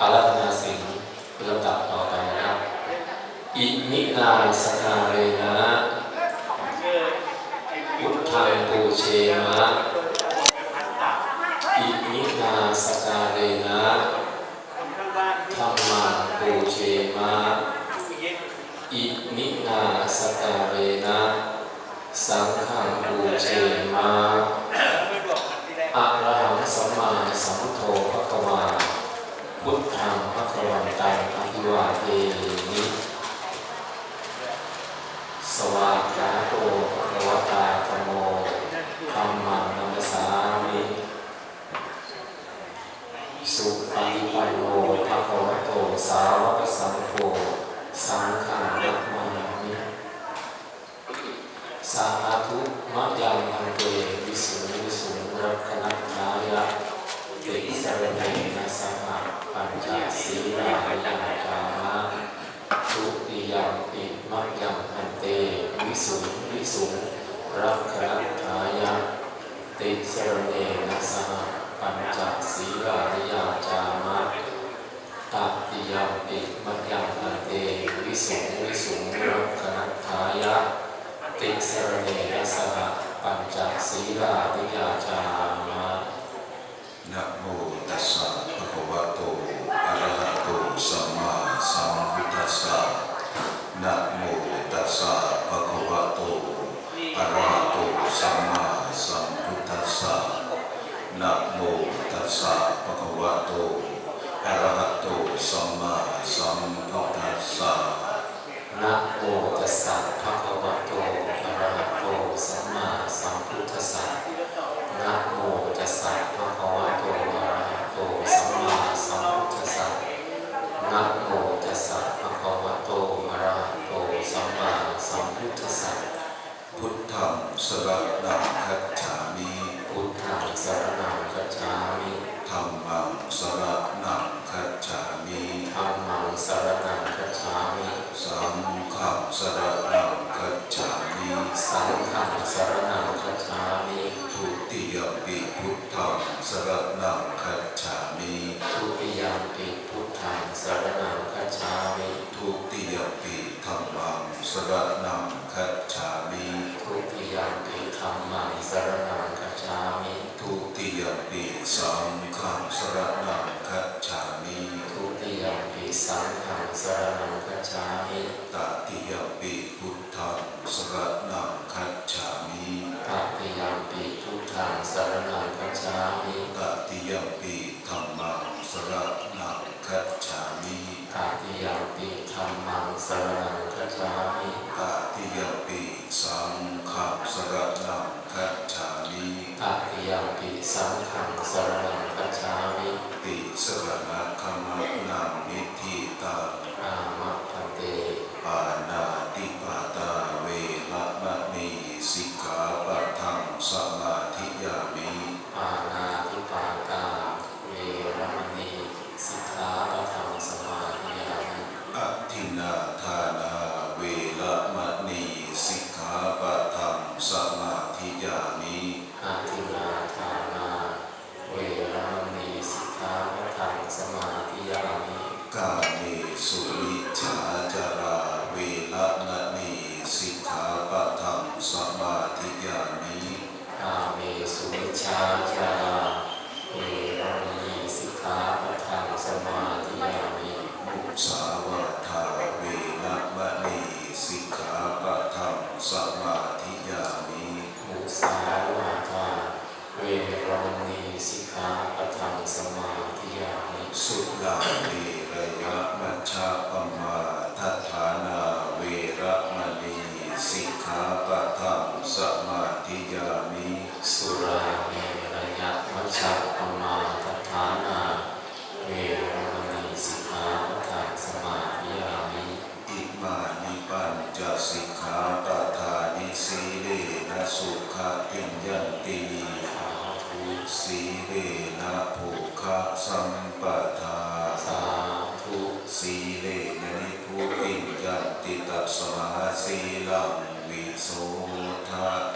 อารัธนาศีลลำดับต่อไปนะครับอิมินาสกาเรนะพุทธังปูเชมะอิมินาสกาเรนะธรรมังปูเชมะอิมินาสกาเรนะสังฆังปูเชมะอะระหังสัมมาสัมพุทโธภะคะวา พุทธังภะคะวันตังอภิวาเทมิสวากขาโตภะคะวตาธรรมโมธัมมังนัมสามิสุปฏิปันโนภะคะวะโตสาวกสังโฆสังฆังนัมมามิสาธุมะยังพันเตวิสุวิสุรักขณทายะติสรณเนนะสห ปัญจศีลายังจามะทุติยัมปิมะยังพันเตวิสุงวิสุงรักขณทายะติสรเนนะสหปัญจศีลาริยาจามะตัติยมปิมัจยังพันเตวิสุงวิสุงรักขณทายะติสรเนนะสหปัญจศีลาริยาจามะนะโมตัสสะภะคะวะโต อะระหะโต สัมมาสั ตัสสะนะโมตัสสะภะคะวะโตอะระหะโตสัมมาสัมพุทธัสสะนะโมตัสสะภะคะวะโตอะระหะโตสัมมาสัมพุทธัสสะนะโมตัสสะภะคะวะโตอะระหะโตสัมมาสัมพุทธัสสะ พุทธังสรณังคัจฉามิ พุทธังสรณังคัจฉามิ ธัมมังสรณังคัจฉามิ ธัมมังสรณังคัจฉามิ สั งฆังสรณังคัจฉามิสังฆังสรณังคัจฉามิทุติยปิพุทธังสรณังคัจฉามิทุติยปิพุทธังสรณังคัจฉามิทุติยปิธัมมังสรณังคัจฉามิทุติยปิธัมมังสรณังคัจฉามิ ทุติยมปิสังฆังสรณังคัจฉามิ ทุติยมปิ สังฆังสรณังคัจฉามิตติยมปิพุทธังสรณังคัจฉามิตติยมปิพุทธังสรณังคัจฉามิตติยมปิธัมมังสรณังคัจฉามิตติยมปิธัมมังสรณังคัจฉามิตติยมปิสังฆังสรณังคัจฉามิตติยมปิสังฆังสรณัง คัจฉามิติสรณะขมะนังนิธิตังอามะพันเตปานาติปาตาเวระมะนีสิกขาปะทังสมาธิยามิปานาติปาตาเวรมณีสิกขาปะทังสมาธิยามิอะทินนาทานาเวระมะนีสิกขาปะทังสมาธิยามิ อาทินนาทานา เวรมณีสิกขาปะทังสมาธิยามิ กาเมสุวิชาจาราเวระมะนีสิกขาปะทังสมาธิยามิ อาเมสุวิชาจาราเวรมณีสิกขาปะทังสมาธิยามิ มุสาวาทาเวระมะนีสิกขาปะทังสมาธิยามิ มุสาวาทา เวรมณีสิกขาปะทังสมาธิยามิ สุลาเวระยะมัชฌาปมาทัฏฐานาเวระมณีสิกขาปะทังสมาธิยามิ สุราเมร ยะมัชฌะปมาทฐานาเวรมณีสิกขาปะทัสมาธิยามิอิมานิปัญจสิกขาปะทานิสีเลนะสุขติยันติสาธุสีเลนะภูคะสัมปทาสาธุสีเลนะนิพุติยันติตัสมาสีลังวิโสทะ